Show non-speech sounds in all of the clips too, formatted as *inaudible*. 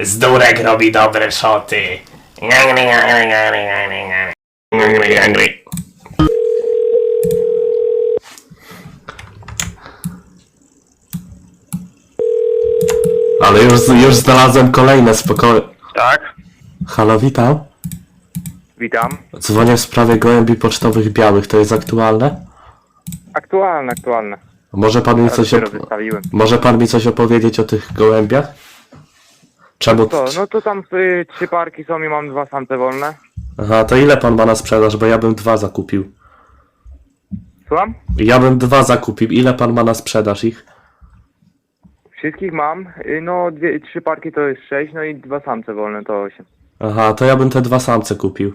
Zdurek robi dobre szoty. Ale już, już znalazłem kolejne spokojne. Tak, Halo, witam. witam. Dzwonię w sprawie gołębi pocztowych białych. To jest aktualne? Aktualne, aktualne. Może pan mi coś, dopiero op- wystawiłem. może pan mi coś opowiedzieć o tych gołębiach? Czemu? To, no to tam y, trzy parki są i mam dwa samce wolne. Aha, to ile pan ma na sprzedaż? Bo ja bym dwa zakupił. Słucham? Ja bym dwa zakupił. Ile pan ma na sprzedaż ich? Wszystkich mam. Y, No dwie, trzy parki to jest sześć, no i dwa samce wolne to osiem. Aha, to ja bym te dwa samce kupił.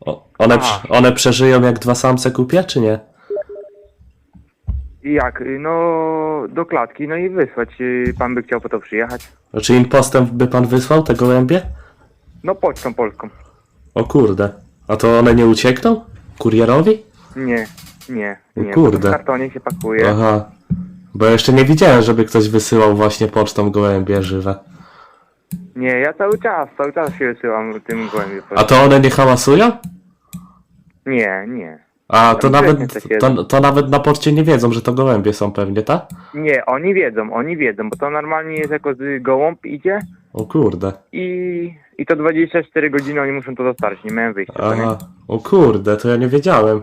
O, one, Aha. one przeżyją jak dwa samce kupię, czy nie? I jak? No do klatki, no i wysłać. Y, Pan by chciał po to przyjechać. Czy im postęp by pan wysłał, te gołębie? No pocztą polską. O kurde. A to one nie uciekną? Kurierowi? Nie, nie, O nie. kurde. W kartonie się pakuje. Aha. Bo jeszcze nie widziałem, żeby ktoś wysyłał właśnie pocztą gołębie żywe. Nie, ja cały czas, cały czas się wysyłam tym gołębiem. A to one nie hałasują? Nie, nie. A to nawet, takie- to, to nawet na poczcie nie wiedzą, że to gołębie są pewnie, tak? Nie, oni wiedzą, oni wiedzą, bo to normalnie jest jako z gołąb idzie O kurde. i, i to 24 godziny oni muszą to dostarczyć, nie mają wyjścia, nie? Aha. O kurde, to ja nie wiedziałem.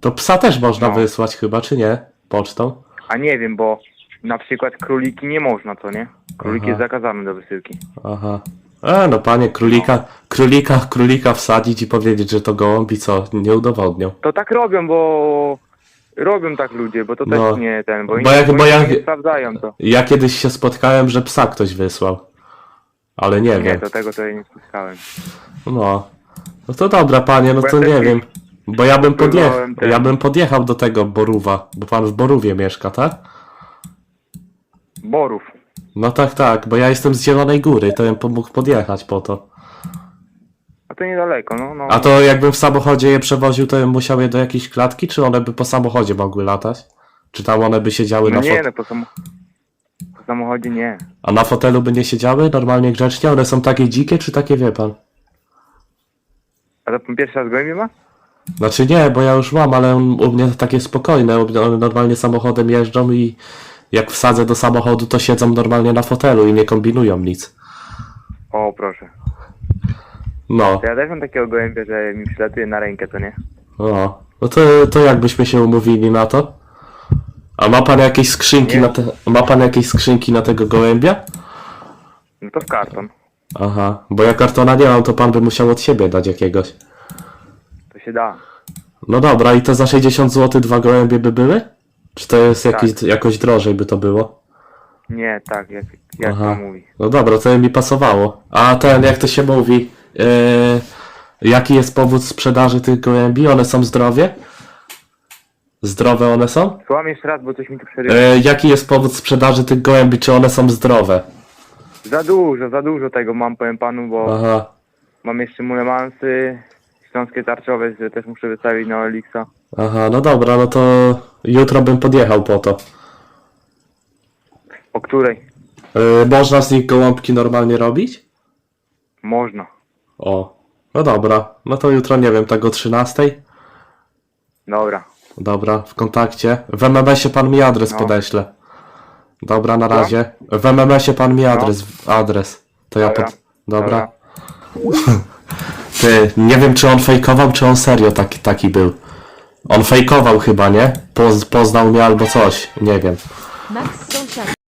To psa też można No. wysłać chyba, czy nie? Pocztą? A nie wiem, bo na przykład króliki nie można, co nie? Królik Aha. jest zakazany do wysyłki. Aha. E, no panie, królika, królika, królika wsadzić i powiedzieć, że to gołąb i co? Nie udowodnią. To tak robią, bo robią tak ludzie, bo to No. też nie ten, bo, Bo inni- jak- bo jak- nie sprawdzają to. Ja kiedyś się spotkałem, że psa ktoś wysłał. Ale nie Nie, wiem. to tego to ja nie spotkałem. No. No to dobra, panie, no Bo ja to też nie kiedyś wiem. Bo ja bym podjechał, próbowałem ten- ja bym podjechał do tego Borówa, bo pan w Borówie mieszka, tak? Borów. No tak, tak, bo ja jestem z Zielonej Góry, to bym mógł podjechać po to. A to niedaleko, no. no. A to jakbym w samochodzie je przewoził, to bym musiał je do jakiejś klatki, czy one by po samochodzie mogły latać? Czy tam one by siedziały no na nie, fotelu? no po, samo... po samochodzie nie. A na fotelu by nie siedziały normalnie grzecznie? One są takie dzikie, czy takie wie pan? A to pan pierwszy raz gołębie ma? Znaczy nie, bo ja już mam, ale on- u mnie takie spokojne, u mnie one normalnie samochodem jeżdżą i jak wsadzę do samochodu, to siedzą normalnie na fotelu i nie kombinują nic. O, proszę. No, To ja też mam takiego gołębia, że mi przylatuje na rękę, to nie? no. No to, to jakbyśmy się umówili na to? A ma pan jakieś skrzynki Nie. na te, ma pan jakieś skrzynki na tego gołębia? No to w karton. Aha, bo ja kartona nie mam, to pan by musiał od siebie dać jakiegoś. To się da. No dobra, i to za 60 zł dwa gołębie by były? Czy to jest jakiś, Tak. jakoś drożej by to było? Nie, tak, jak, jak Aha. pan mówi. No dobra, to mi pasowało. A ten, jak to się mówi, yy, jaki jest powód sprzedaży tych gołębi? One są zdrowie? Zdrowe one są? Słucham jeszcze raz, bo coś mi tu przerywa. Yy, jaki jest powód sprzedaży tych gołębi? Czy one są zdrowe? Za dużo, za dużo tego mam, powiem panu, bo Aha, mam jeszcze mulemansy, śląskie tarczowe, że też muszę wystawić na Elixa. aha, no dobra, no to jutro bym podjechał po to. O której? Yy, można z nich gołąbki normalnie robić? Można. O, no dobra, no to jutro nie wiem, tak o 13? Dobra. Dobra, w kontakcie. W MMS-ie pan mi adres No. podeśle. Dobra, na razie. W MMS-ie pan mi adres. Adres. To ja Dobra. pod... Dobra. *laughs* Ty, nie wiem czy on fejkował, czy on serio taki, taki był. On fejkował chyba, nie? Poz, poznał mnie albo coś, nie wiem. Max Sąsiadki.